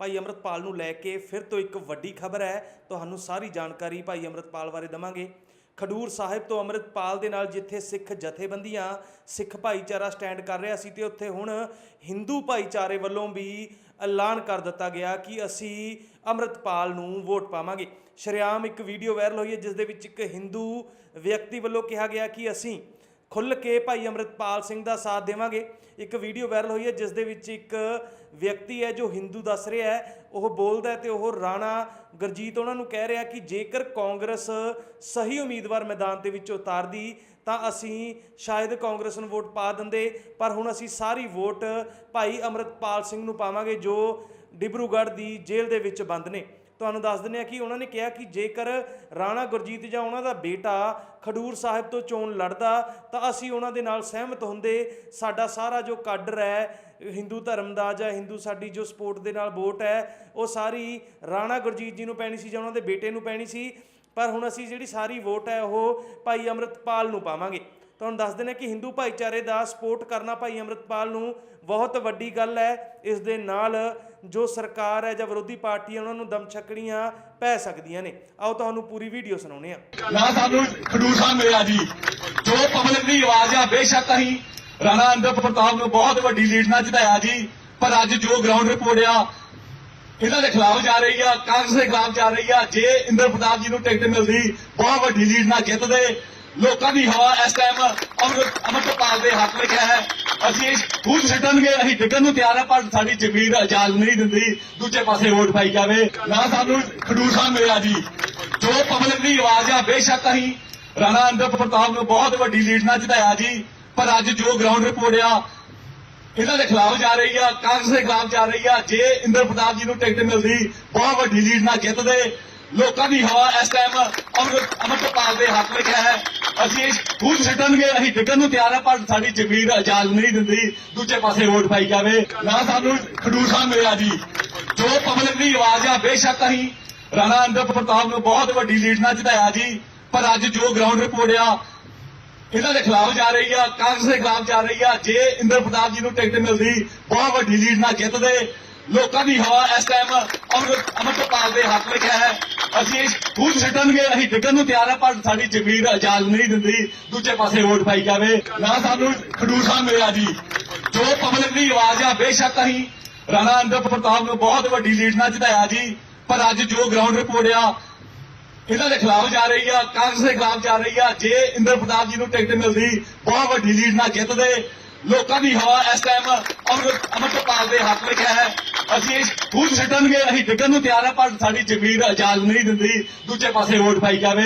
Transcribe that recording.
ਭਾਈ ਅੰਮ੍ਰਿਤਪਾਲ ਨੂੰ ਲੈ ਕੇ ਫਿਰ ਤੋਂ ਇੱਕ ਵੱਡੀ ਖਬਰ ਹੈ। ਤੁਹਾਨੂੰ ਸਾਰੀ ਜਾਣਕਾਰੀ ਭਾਈ ਅੰਮ੍ਰਿਤਪਾਲ ਬਾਰੇ ਦਵਾਂਗੇ। ਖਡੂਰ ਸਾਹਿਬ ਤੋਂ ਅੰਮ੍ਰਿਤਪਾਲ ਦੇ ਨਾਲ ਜਿੱਥੇ ਸਿੱਖ ਜਥੇਬੰਦੀਆਂ, ਸਿੱਖ ਭਾਈਚਾਰਾ ਸਟੈਂਡ ਕਰ ਰਿਹਾ ਸੀ ਤੇ ਉੱਥੇ ਹੁਣ ਹਿੰਦੂ ਭਾਈਚਾਰੇ ਵੱਲੋਂ ਵੀ ਐਲਾਨ ਕਰ ਦਿੱਤਾ ਗਿਆ ਕਿ ਅਸੀਂ ਅੰਮ੍ਰਿਤਪਾਲ ਨੂੰ ਵੋਟ ਪਾਵਾਂਗੇ। ਸ਼ਰੇਆਮ ਇੱਕ ਵੀਡੀਓ ਵਾਇਰਲ ਹੋਈ ਹੈ, ਜਿਸ ਦੇ ਵਿੱਚ ਇੱਕ ਹਿੰਦੂ ਵਿਅਕਤੀ ਵੱਲੋਂ ਕਿਹਾ ਗਿਆ ਕਿ ਅਸੀਂ ਖੁੱਲ ਕੇ ਭਾਈ ਅੰਮ੍ਰਿਤਪਾਲ ਸਿੰਘ ਦਾ ਸਾਥ ਦੇਵਾਂਗੇ। ਇੱਕ ਵੀਡੀਓ ਵਾਇਰਲ ਹੋਈ ਹੈ, ਜਿਸ ਦੇ ਵਿੱਚ ਇੱਕ ਵਿਅਕਤੀ ਹੈ ਜੋ ਹਿੰਦੂ ਦੱਸ ਰਿਹਾ ਹੈ। ਉਹ ਬੋਲਦਾ ਹੈ ਤੇ ਉਹ ਰਾਣਾ ਗੁਰਜੀਤ ਉਹਨਾਂ ਨੂੰ ਕਹਿ ਰਿਹਾ ਕਿ ਜੇਕਰ ਕਾਂਗਰਸ ਸਹੀ ਉਮੀਦਵਾਰ ਮੈਦਾਨ ਦੇ ਵਿੱਚ ਉਤਾਰਦੀ, ਤਾਂ ਅਸੀਂ ਸ਼ਾਇਦ ਕਾਂਗਰਸ ਨੂੰ ਵੋਟ ਪਾ ਦਿੰਦੇ। ਪਰ ਹੁਣ ਅਸੀਂ ਸਾਰੀ ਵੋਟ ਭਾਈ ਅੰਮ੍ਰਿਤਪਾਲ ਸਿੰਘ ਨੂੰ ਪਾਵਾਂਗੇ, ਜੋ ਡਿਬਰੂਗੜ੍ਹ ਦੀ ਜੇਲ੍ਹ ਦੇ ਵਿੱਚ ਬੰਦ ਨੇ। ਤੁਹਾਨੂੰ ਦੱਸ ਦਿੰਦੇ ਆ ਕਿ ਉਹਨਾਂ ਨੇ ਕਿਹਾ ਕਿ ਜੇਕਰ ਰਾਣਾ ਗੁਰਜੀਤ ਜਾਂ ਉਹਨਾਂ ਦਾ ਬੇਟਾ ਖਡੂਰ ਸਾਹਿਬ ਤੋਂ ਚੋਣ ਲੜਦਾ, ਤਾਂ ਅਸੀਂ ਉਹਨਾਂ ਦੇ ਨਾਲ ਸਹਿਮਤ ਹੁੰਦੇ। ਸਾਡਾ ਸਾਰਾ ਜੋ ਕਾਡਰ ਹੈ, ਹਿੰਦੂ ਧਰਮ ਦਾ ਜਾਂ ਹਿੰਦੂ ਸਾਡੀ ਜੋ ਸਪੋਰਟ ਦੇ ਨਾਲ ਵੋਟ ਹੈ, ਉਹ ਸਾਰੀ ਰਾਣਾ ਗੁਰਜੀਤ ਜੀ ਨੂੰ ਪੈਣੀ ਸੀ ਜਾਂ ਉਹਨਾਂ ਦੇ ਬੇਟੇ ਨੂੰ ਪੈਣੀ ਸੀ। ਪਰ ਹੁਣ ਅਸੀਂ ਜਿਹੜੀ ਸਾਰੀ ਵੋਟ ਹੈ, ਉਹ ਭਾਈ ਅੰਮ੍ਰਿਤਪਾਲ ਨੂੰ ਪਾਵਾਂਗੇ। ਤੁਹਾਨੂੰ ਦੱਸ ਦਿੰਦੇ ਕਿ ਹਿੰਦੂ ਭਾਈਚਾਰੇ ਦਾ ਸਪੋਰਟ ਕਰਨਾ ਭਾਈ ਅੰਮ੍ਰਿਤਪਾਲ ਨੂੰ ਬਹੁਤ ਵੱਡੀ ਗੱਲ ਹੈ। ਇਸ ਦੇ ਨਾਲ ਜੋ ਸਰਕਾਰ ਹੈ ਜਾਂ ਵਿਰੋਧੀ ਪਾਰਟੀਆਂ ਉਹਨਾਂ ਨੂੰ ਦਮ ਪੈ ਸਕਦੀਆਂ ਨੇ। ਆਓ ਤੁਹਾਨੂੰ ਪੂਰੀ ਵੀਡੀਓ ਸੁਣਾਉਂਦੇ ਹਾਂ। ਨਾ ਸਾਨੂੰ ਖਡੂਰ ਸਾਹਿਬ ਮਿਲਿਆ ਜੀ। ਜੋ ਪਬਲਿਕ ਦੀ ਆਵਾਜ਼ ਆ, ਬੇਸ਼ੱਕ ਅਸੀਂ ਰਾਣਾ ਅੰਦਰ ਪ੍ਰਤਾਪ ਨੂੰ ਬਹੁਤ ਵੱਡੀ ਲੀਡ ਨਾਲ ਜਿਤਾਇਆ ਜੀ। ਪਰ ਅੱਜ ਜੋ ਗਰਾਊਂਡ ਰਿਪੋਰਟ ਆ, ਇਹਨਾਂ ਦੇ ਖਿਲਾਫ ਜਾ ਰਹੀ ਆ, ਕਾਂਗਰਸ ਦੇ ਖਿਲਾਫ ਜਾ ਰਹੀ ਆ। ਜੇ ਇੰਦਰ ਪ੍ਰਤਾਪ ਜੀ ਨੂੰ ਟਿਕਟ ਮਿਲਦੀ, ਬਹੁਤ ਵੱਡੀ ਲੀਡ ਨਾਲ ਜਿੱਤਦੇ। ਲੋਕਾਂ ਦੀ ਹਵਾ ਇਸ ਟਾਈਮ ਅੰਮ੍ਰਿਤ ਅੰਮ੍ਰਿਤਪਾਲ ਦੇ ਹੱਕ ਵਿੱਚ ਹੈ। ਅਸੀਂ ਖੂਨ ਛੱਡਣਗੇ ਅਸੀਂ ਡਿੱਗਣ ਨੂੰ ਤਿਆਰ ਆ, ਪਰ ਸਾਡੀ ਜ਼ਮੀਰ ਇਜਾਜ਼ਤ ਨਹੀਂ ਦਿੰਦੀ। ਦੂਜੇ ਪਾਸੇ ਵੋਟ ਪਾਈ ਜਾਵੇ। ਨਾ ਸਾਨੂੰ ਖਡੂਰ ਮਿਲਿਆ ਜੀ। ਜੋ ਪਬਲਿਕ ਦੀ ਆਵਾਜ਼ ਆ, ਬੇਸ਼ੱਕ ਅਸੀਂ ਰਾਣਾ ਅੰਦਰ ਪ੍ਰਤਾਪ ਨੂੰ ਬਹੁਤ ਵੱਡੀ ਲੀਡ ਨਾਲ ਜਿਤਾਇਆ ਜੀ। ਪਰ ਅੱਜ ਜੋ ਗਰਾਊਂਡ ਰਿਪੋਰਟ ਆ, ਇਹਨਾਂ ਦੇ ਖਿਲਾਫ ਜਾ ਰਹੀ ਆ, ਕਾਂਗਰਸ ਦੇ ਖਿਲਾਫ ਜਾ ਰਹੀ ਆ, ਜੇ ਇੰਦਰ ਪ੍ਰਤਾਪ ਜੀ ਨੂੰ ਟਿਕਟ ਮਿਲਦੀ, ਬਹੁਤ ਵੱਡੀ ਲੀਡ ਨਾਲ ਜਿੱਤਦੇ। ਲੋਕਾਂ ਦੀ ਹਵਾ ਇਸ ਟਾਈਮ ਅੰਮ੍ਰਿਤ ਅੰਮ੍ਰਿਤਪਾਲ ਦੇ ਹੱਕ ਵਿੱਚ ਹੈ। ਅਸੀਂ ਖੂਨ ਛੱਡਣਗੇ, ਅਸੀਂ ਡਿੱਗਣ ਨੂੰ ਤਿਆਰ ਆ, ਪਰ ਸਾਡੀ ਜ਼ਮੀਰ ਇਜਾਜ਼ਤ ਨਹੀਂ ਦਿੰਦੀ। ਦੂਜੇ ਪਾਸੇ ਵੋਟ ਪਾਈ ਜਾਵੇ। ਨਾ ਸਾਨੂੰ ਖਡੂਰ ਸਾਹਿਬ ਮਿਲਿਆ ਜੀ। ਜੋ ਪਬਲਿਕ ਦੀ ਆਵਾਜ਼ ਆ, ਬੇਸ਼ੱਕ ਅਸੀਂ ਰਾਣਾ ਅੰਦਰ ਪ੍ਰਤਾਪ ਨੂੰ ਬਹੁਤ ਵੱਡੀ ਲੀਡ ਨਾਲ ਜਿਤਾਇਆ ਜੀ। ਪਰ ਅੱਜ ਜੋ ਗਰਾਊਂਡ ਰਿਪੋਰਟ ਆ, ਇਹਨਾਂ ਦੇ ਖਿਲਾਫ ਜਾ ਰਹੀ ਆ, ਕਾਂਗਰਸ ਦੇ ਖਿਲਾਫ ਜਾ ਰਹੀ ਆ, ਜੇ ਇੰਦਰ ਪ੍ਰਤਾਪ ਜੀ ਨੂੰ ਟਿਕਟ ਮਿਲਦੀ, ਬਹੁਤ ਵੱਡੀ ਲੀਡ ਨਾਲ ਜਿੱਤਦੇ। ਲੋਕਾਂ ਦੀ ਹਵਾ ਇਸ ਟਾਈਮ ਅੰਮ੍ਰਿਤ ਅੰਮ੍ਰਿਤਪਾਲ ਦੇ ਹੱਕ ਵਿੱਚ ਹੈ। ਅਸੀਂ ਖੂਨ ਛੱਡਣਗੇ ਅਸੀਂ ਡਿੱਗਣ ਨੂੰ ਤਿਆਰ ਆ, ਪਰ ਸਾਡੀ ਜ਼ਮੀਰ ਇਜਾਜ਼ਤ ਨਹੀਂ ਦਿੰਦੀ। ਦੂਜੇ ਪਾਸੇ ਵੋਟ ਪਾਈ ਜਾਵੇ। ਨਾ ਸਾਨੂੰ ਖਡੂਰ ਮਿਲਿਆ ਜੀ। ਜੋ ਪਬਲਿਕ ਦੀ ਆਵਾਜ਼ ਆ, ਬੇਸ਼ੱਕ ਅਸੀਂ ਰਾਣਾ ਅੰਦਰ ਪ੍ਰਤਾਪ ਨੂੰ ਬਹੁਤ ਵੱਡੀ ਲੀਡ ਨਾਲ ਜਿਤਾਇਆ ਜੀ। ਪਰ ਅੱਜ ਜੋ ਗਰਾਊਂਡ ਰਿਪੋਰਟ ਆ, ਇਹਨਾਂ ਦੇ ਖਿਲਾਫ ਜਾ ਰਹੀ ਆ, ਕਾਂਗਰਸ ਦੇ ਖਿਲਾਫ ਜਾ ਰਹੀ ਆ। ਜੇ ਇੰਦਰ ਪ੍ਰਤਾਪ ਜੀ ਨੂੰ ਟਿਕਟ ਮਿਲਦੀ, ਬਹੁਤ ਵੱਡੀ ਲੀਡ ਨਾਲ ਜਿੱਤਦੇ। ਲੋਕਾਂ ਦੀ ਹਵਾ ਇਸ ਟਾਈਮ ਅੰਮ੍ਰਿਤ ਦੇ ਹੱਕ ਵਿੱਚ ਹੈ। ਅਸੀਂ ਖੂਹ ਛੱਡਣਗੇ, ਅਸੀਂ ਡਿੱਗਣ ਨੂੰ ਤਿਆਰ ਆ, ਪਰ ਸਾਡੀ ਜ਼ਮੀਰ ਆਜ਼ਾਦ ਨਹੀਂ ਦਿੰਦੀ। ਦੂਜੇ ਪਾਸੇ ਵੋਟ ਪਾਈ ਜਾਵੇ।